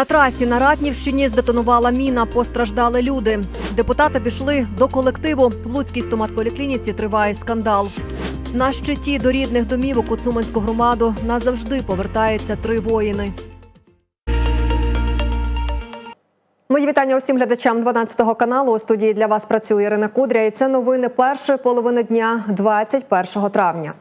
На трасі на Ратнівщині здетонувала міна. Постраждали люди. Депутати пішли до колективу. В Луцькій стоматполіклініці триває скандал. На щиті до рідних домівок у Цуманську громаду назавжди повертаються три воїни. Мої вітання усім глядачам 12 каналу. У студії для вас працює Ірина Кудря. І це новини першої половини дня, 21 травня.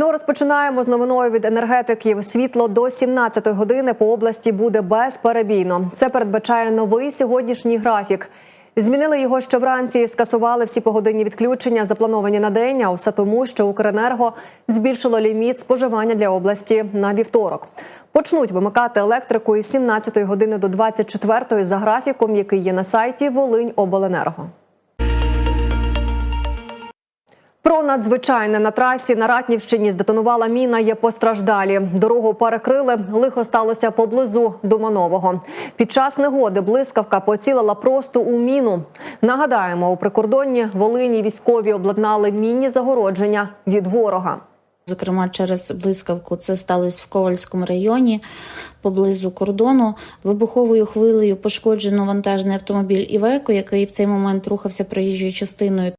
Ну, розпочинаємо з новиною від енергетиків. Світло до 17 години по області буде безперебійно. Це передбачає новий сьогоднішній графік. Змінили його ще вранці, скасували всі погодинні відключення, заплановані на день. А все тому, що Укренерго збільшило ліміт споживання для області на вівторок. Почнуть вимикати електрику із 17 години до 24 за графіком, який є на сайті Волинь Обленерго. Про надзвичайне на трасі на Ратнівщині здетонувала міна. Є постраждалі. Дорогу перекрили. Лихо сталося поблизу Доманового. Під час негоди блискавка поцілила просто у міну. Нагадаємо, у прикордонні Волині військові обладнали мінні загородження від ворога. Зокрема, через блискавку це сталося в Ковальському районі поблизу кордону. Вибуховою хвилею пошкоджено вантажний автомобіль Івеко, який в цей момент рухався проїжджою частиною.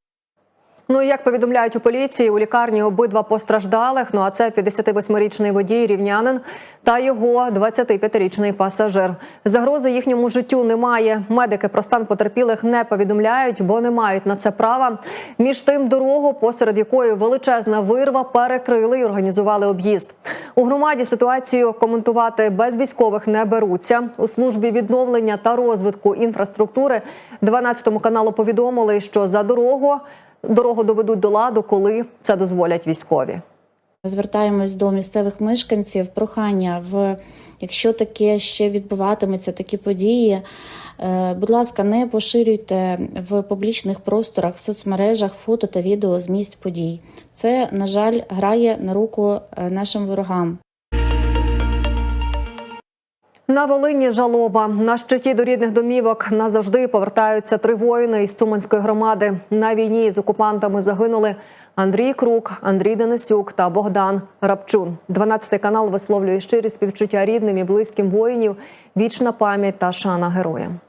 Ну як повідомляють у поліції, у лікарні обидва постраждалих. Ну а це 58-річний водій рівнянин та його 25-річний пасажир. Загрози їхньому життю немає. Медики про стан потерпілих не повідомляють, бо не мають на це права. Між тим дорогу, посеред якої величезна вирва, перекрили і організували об'їзд. У громаді ситуацію коментувати без військових не беруться. У службі відновлення та розвитку інфраструктури 12 каналу повідомили, що за дорогу дорогу доведуть до ладу, коли це дозволять військові. Звертаємось до місцевих мешканців. Прохання в якщо таке ще відбуватиметься, такі події. е, Будь ласка, не поширюйте в публічних просторах, в соцмережах фото та відео з місць подій. Це, на жаль, грає на руку е, нашим ворогам. На Волині жалоба на щиті до рідних домівок назавжди повертаються три воїни із Цуманської громади. На війні з окупантами загинули Андрій Крук, Андрій Денисюк та Богдан Рапчун. 12 канал висловлює щирі співчуття рідним і близьким воїнів, вічна пам'ять та шана героям.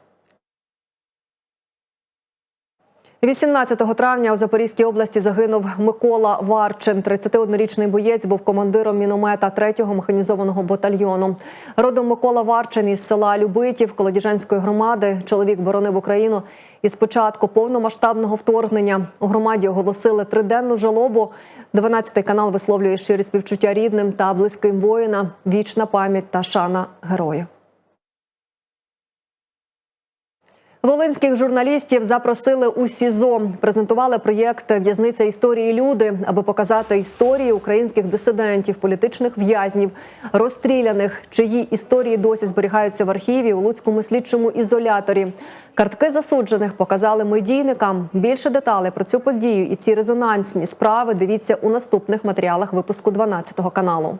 18 травня у Запорізькій області загинув Микола Варчин. 31-річний боєць був командиром міномета 3-го механізованого батальйону. Родом Микола Варчин із села Любитів Колодіжанської громади. Чоловік боронив Україну із початку повномасштабного вторгнення. У громаді оголосили триденну жалобу. 12 канал висловлює щирі співчуття рідним та близьким воїна. Вічна пам'ять та шана герою. Волинських журналістів запросили у СІЗО. Презентували проєкт В'язниця історії люди, аби показати історії українських дисидентів, політичних в'язнів, розстріляних, чиї історії досі зберігаються в архіві у Луцькому слідчому ізоляторі. Картки засуджених показали медійникам. Більше деталей про цю подію і ці резонансні справи дивіться у наступних матеріалах випуску 12 каналу.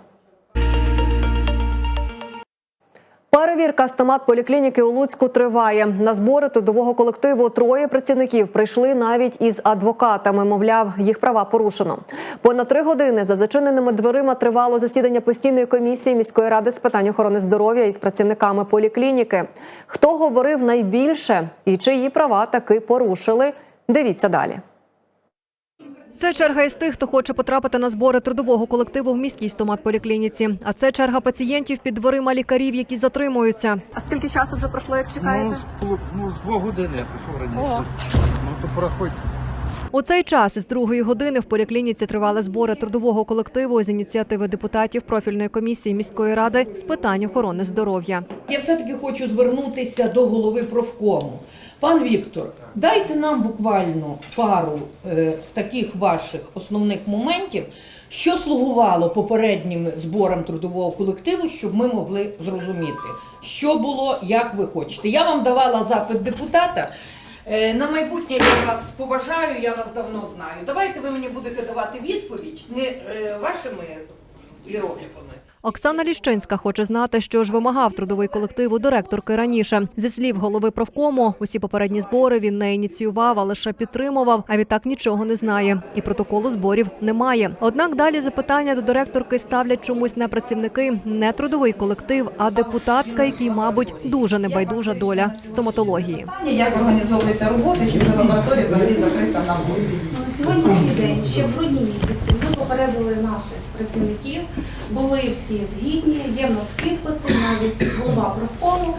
Перевірка стомат поліклініки у Луцьку триває. На збори трудового колективу троє працівників прийшли навіть із адвокатами. Мовляв, їх права порушено. Понад три години за зачиненими дверима тривало засідання постійної комісії міської ради з питань охорони здоров'я із працівниками поліклініки. Хто говорив найбільше і чиї права таки порушили? Дивіться далі. Це черга із тих, хто хоче потрапити на збори трудового колективу в міській стоматполіклініці. А це черга пацієнтів під дверима лікарів, які затримуються. А скільки часу вже пройшло, як Ну, з, ну, з двох годин я пішов раніше. Ну, то проходьте. У цей час із другої години в поліклініці тривали збори трудового колективу з ініціативи депутатів профільної комісії міської ради з питань охорони здоров'я. Я все-таки хочу звернутися до голови профкому. Пан Віктор, дайте нам буквально пару е, таких ваших основних моментів, що слугувало попереднім зборам трудового колективу, щоб ми могли зрозуміти, що було, як ви хочете. Я вам давала запит депутата. Е, На майбутнє я вас поважаю, я вас давно знаю. Давайте ви мені будете давати відповідь не е, вашими іерогліфами, Оксана Ліщинська хоче знати, що ж вимагав трудовий колектив у директорки раніше. Зі слів голови профкому, усі попередні збори він не ініціював, а лише підтримував. А відтак нічого не знає. І протоколу зборів немає. Однак далі запитання до директорки ставлять чомусь не працівники, не трудовий колектив, а депутатка, якій, мабуть, дуже небайдужа доля стоматології. Як організовуєте роботу, чи вже лабораторія взагалі закрита на вулиці? На сьогоднішній день, ще в грудні місяці, ми попередили наших працівників, були всі згідні, є в нас підписи, навіть голова профкому,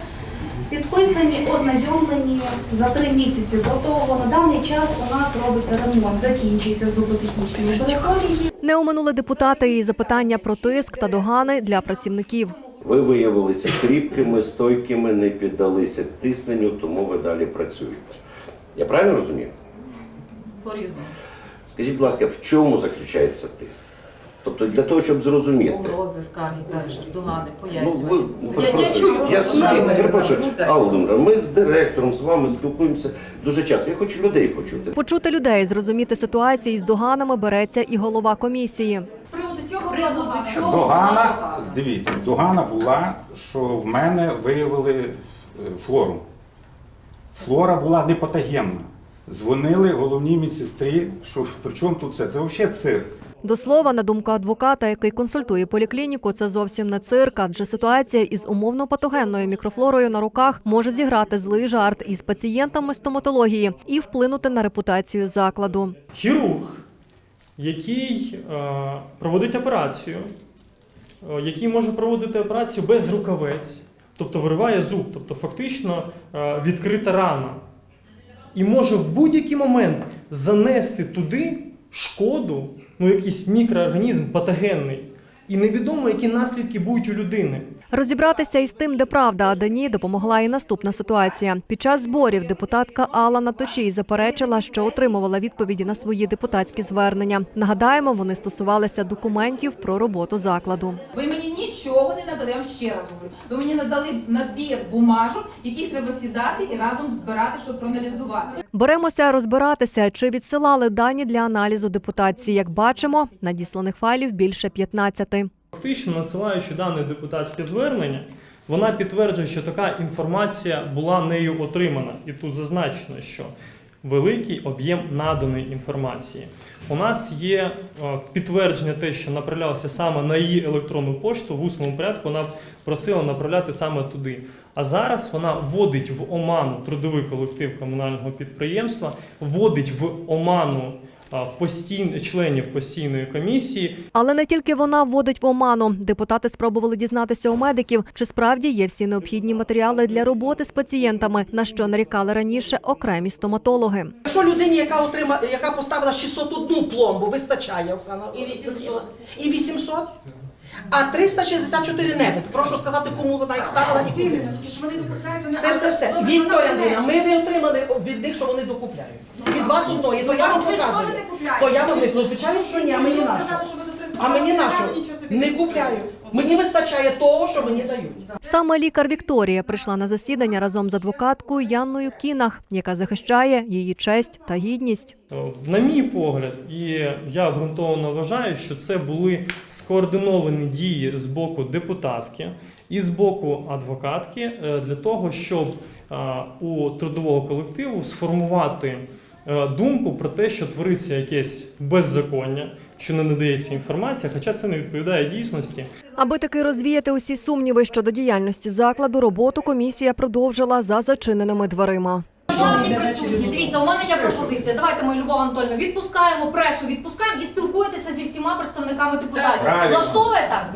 підписані, ознайомлені за три місяці до того. На даний час у нас робиться ремонт, закінчується зуботехнічні лабораторії. Не оминули депутати і запитання про тиск та догани для працівників. Ви виявилися кріпкими, стойкими, не піддалися тисненню, тому ви далі працюєте. Я правильно розумію? По-різному. Скажіть, будь ласка, в чому заключається тиск? Тобто для того, щоб зрозуміти. Погрози, скарги, далі, догади, Ну, пояснювання. ви Я- я перепрошую, чую, я собі ви перепрошую. Алла ми з директором, з вами спілкуємося дуже часто. Я хочу людей почути. Почути людей, зрозуміти ситуації з доганами береться і голова комісії. З приводу Догана, дивіться, догана була, що в мене виявили е, флору. Флора була непатогенна. Дзвонили головній медсестрі, що при чому тут це? Це взагалі цирк. До слова, на думку адвоката, який консультує поліклініку, це зовсім не цирк, адже ситуація із умовно патогенною мікрофлорою на руках може зіграти злий жарт із пацієнтами стоматології і вплинути на репутацію закладу. хірург, який е, проводить операцію, е, який може проводити операцію без рукавець, тобто вириває зуб, тобто фактично е, відкрита рана, і може в будь-який момент занести туди шкоду, ну якийсь мікроорганізм патогенний, і невідомо, які наслідки будуть у людини. Розібратися із тим, де правда, а де ні, допомогла і наступна ситуація. Під час зборів депутатка Алла Наточій заперечила, що отримувала відповіді на свої депутатські звернення. Нагадаємо, вони стосувалися документів про роботу закладу. Ви мені нічого не надали, я вам ще раз говорю. Ви мені надали набір бумажок, яких треба сідати і разом збирати, щоб проаналізувати. Беремося розбиратися, чи відсилали дані для аналізу депутації. Як бачимо, надісланих файлів більше 15. Фактично, насилаючи дане депутатське звернення, вона підтверджує, що така інформація була нею отримана. І тут зазначено, що великий об'єм наданої інформації. У нас є е, підтвердження те, що направлялося саме на її електронну пошту в усному порядку. Вона просила направляти саме туди. А зараз вона вводить в оману трудовий колектив комунального підприємства, вводить в оману постійн... членів постійної комісії, Але не тільки вона вводить в оману. Депутати спробували дізнатися у медиків, чи справді є всі необхідні матеріали для роботи з пацієнтами, на що нарікали раніше окремі стоматологи. Що людині, яка отримала, яка поставила 601 пломбу, вистачає, Оксана. І 800. І 800? А 364 небес. Прошу сказати, кому вона їх ставила і куди. Все, все, все. Вікторія Андрійовна, ми не отримали від них, що вони докупляють. Від вас одної, то я вам показую. То я вам не ну, звичайно, що ні, а мені нащо? А мені нащо? Не купляю. Мені вистачає того, що мені дають. Саме лікар Вікторія прийшла на засідання разом з адвокаткою Янною Кінах, яка захищає її честь та гідність. Е, На мій погляд, і я обґрунтовано вважаю, що це були скоординовані дії з боку депутатки і з боку адвокатки е, для того, щоб е, у трудового колективу сформувати думку про те, що твориться якесь беззаконня, що не надається інформація, хоча це не відповідає дійсності. Аби таки розвіяти усі сумніви щодо діяльності закладу, роботу комісія продовжила за зачиненими дверима. Шановні присутні, дивіться, у мене є пропозиція. Давайте ми Любов Анатольовну відпускаємо, пресу відпускаємо і спілкуєтеся зі всіма представниками депутатів. Влаштовує так?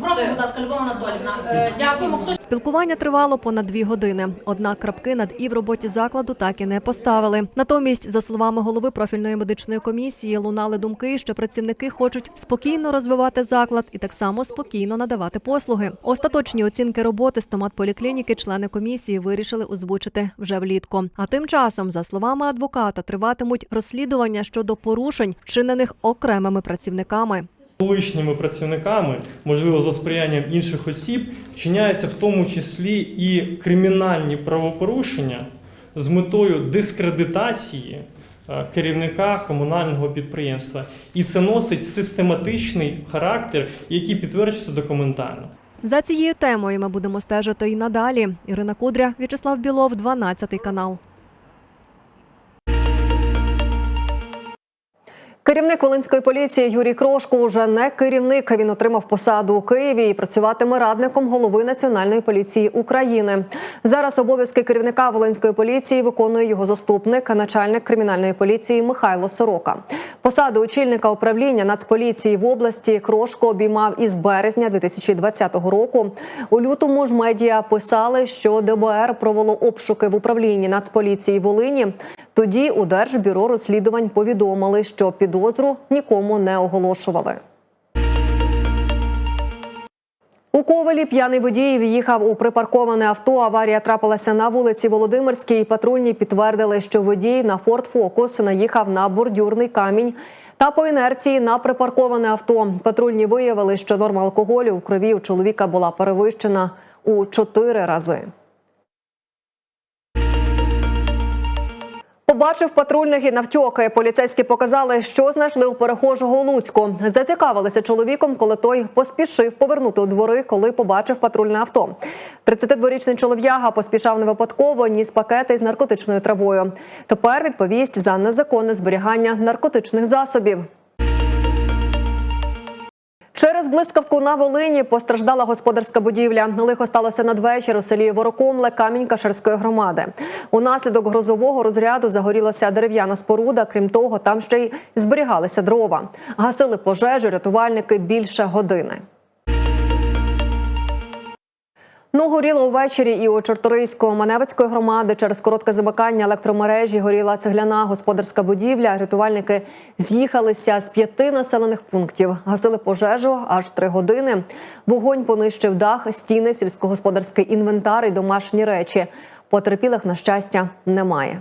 Прошу, будь ласка, Любов Анатольовна. Е, Дякуємо. Хто Спілкування тривало понад дві години. Однак крапки над і в роботі закладу так і не поставили. Натомість, за словами голови профільної медичної комісії, лунали думки, що працівники хочуть спокійно розвивати заклад і так само спокійно надавати послуги. Остаточні оцінки роботи стоматполіклініки члени комісії вирішили озвучити вже влітку. А тим часом, за словами адвоката, триватимуть розслідування щодо порушень, вчинених окремими працівниками. Колишніми працівниками, можливо, за сприянням інших осіб, вчиняються в тому числі і кримінальні правопорушення з метою дискредитації е, керівника комунального підприємства. І це носить систематичний характер, який підтверджується документально. За цією темою ми будемо стежити і надалі. Ірина Кудря, В'ячеслав Білов, 12 канал. Керівник Волинської поліції Юрій Крошко уже не керівник. Він отримав посаду у Києві і працюватиме радником голови Національної поліції України. Зараз обов'язки керівника Волинської поліції виконує його заступник, начальник кримінальної поліції Михайло Сорока. Посаду очільника управління Нацполіції в області Крошко обіймав із березня 2020 року. У лютому ж медіа писали, що ДБР провело обшуки в управлінні Нацполіції Волині. Тоді у Держбюро розслідувань повідомили, що підозру нікому не оголошували. У Ковелі п'яний водій в'їхав у припарковане авто. Аварія трапилася на вулиці Володимирській. Патрульні підтвердили, що водій на Ford Focus наїхав на бордюрний камінь. Та по інерції на припарковане авто патрульні виявили, що норма алкоголю в крові у чоловіка була перевищена у чотири рази. Побачив патрульних і навтьоки. Поліцейські показали, що знайшли у перехожого у Луцьку. Зацікавилися чоловіком, коли той поспішив повернути у двори, коли побачив патрульне авто. 32-річний чолов'яга поспішав не випадково, ніс пакети з наркотичною травою. Тепер відповість за незаконне зберігання наркотичних засобів. Через блискавку на Волині постраждала господарська будівля. Лихо сталося надвечір у селі Ворокомле Камінь-Каширської громади. Унаслідок грозового розряду загорілася дерев'яна споруда. Крім того, там ще й зберігалися дрова. Гасили пожежу рятувальники більше години. Ну, горіло увечері і у Чорторийську Маневицької громади через коротке замикання електромережі горіла цегляна господарська будівля. Рятувальники з'їхалися з п'яти населених пунктів. Гасили пожежу аж три години. Вогонь понищив дах, стіни, сільськогосподарський інвентар і домашні речі. Потерпілих, на щастя, немає.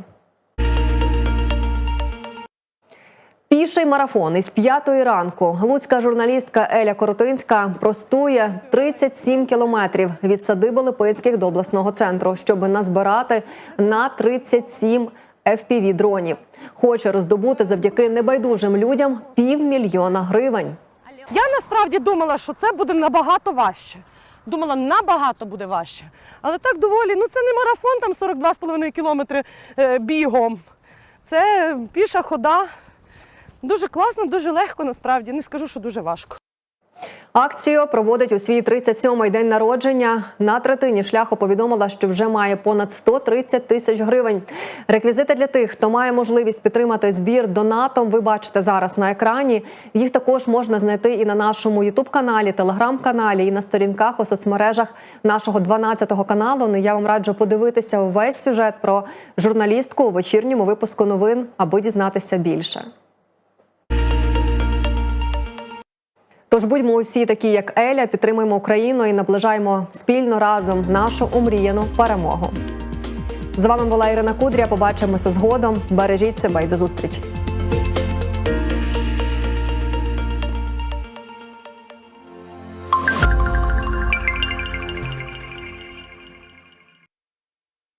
Піший марафон із п'ятої ранку. Луцька журналістка Еля Коротинська простує 37 кілометрів від садиби Липицьких до обласного центру, щоб назбирати на 37 fpv дронів. Хоче роздобути завдяки небайдужим людям півмільйона гривень. Я насправді думала, що це буде набагато важче. Думала, набагато буде важче. Але так доволі, ну це не марафон, там 42,5 кілометри е, бігом. Це піша хода. Дуже класно, дуже легко насправді. Не скажу, що дуже важко. Акцію проводить у свій 37-й день народження. На третині шляху повідомила, що вже має понад 130 тисяч гривень. Реквізити для тих, хто має можливість підтримати збір донатом. Ви бачите зараз на екрані. Їх також можна знайти і на нашому ютуб-каналі, телеграм-каналі, і на сторінках у соцмережах нашого 12-го каналу. Ну, я вам раджу подивитися увесь сюжет про журналістку у вечірньому випуску новин, аби дізнатися більше. Тож будьмо усі такі, як Еля, підтримуємо Україну і наближаємо спільно разом нашу омріяну перемогу. З вами була Ірина Кудря. Побачимося згодом. Бережіть себе і до зустрічі.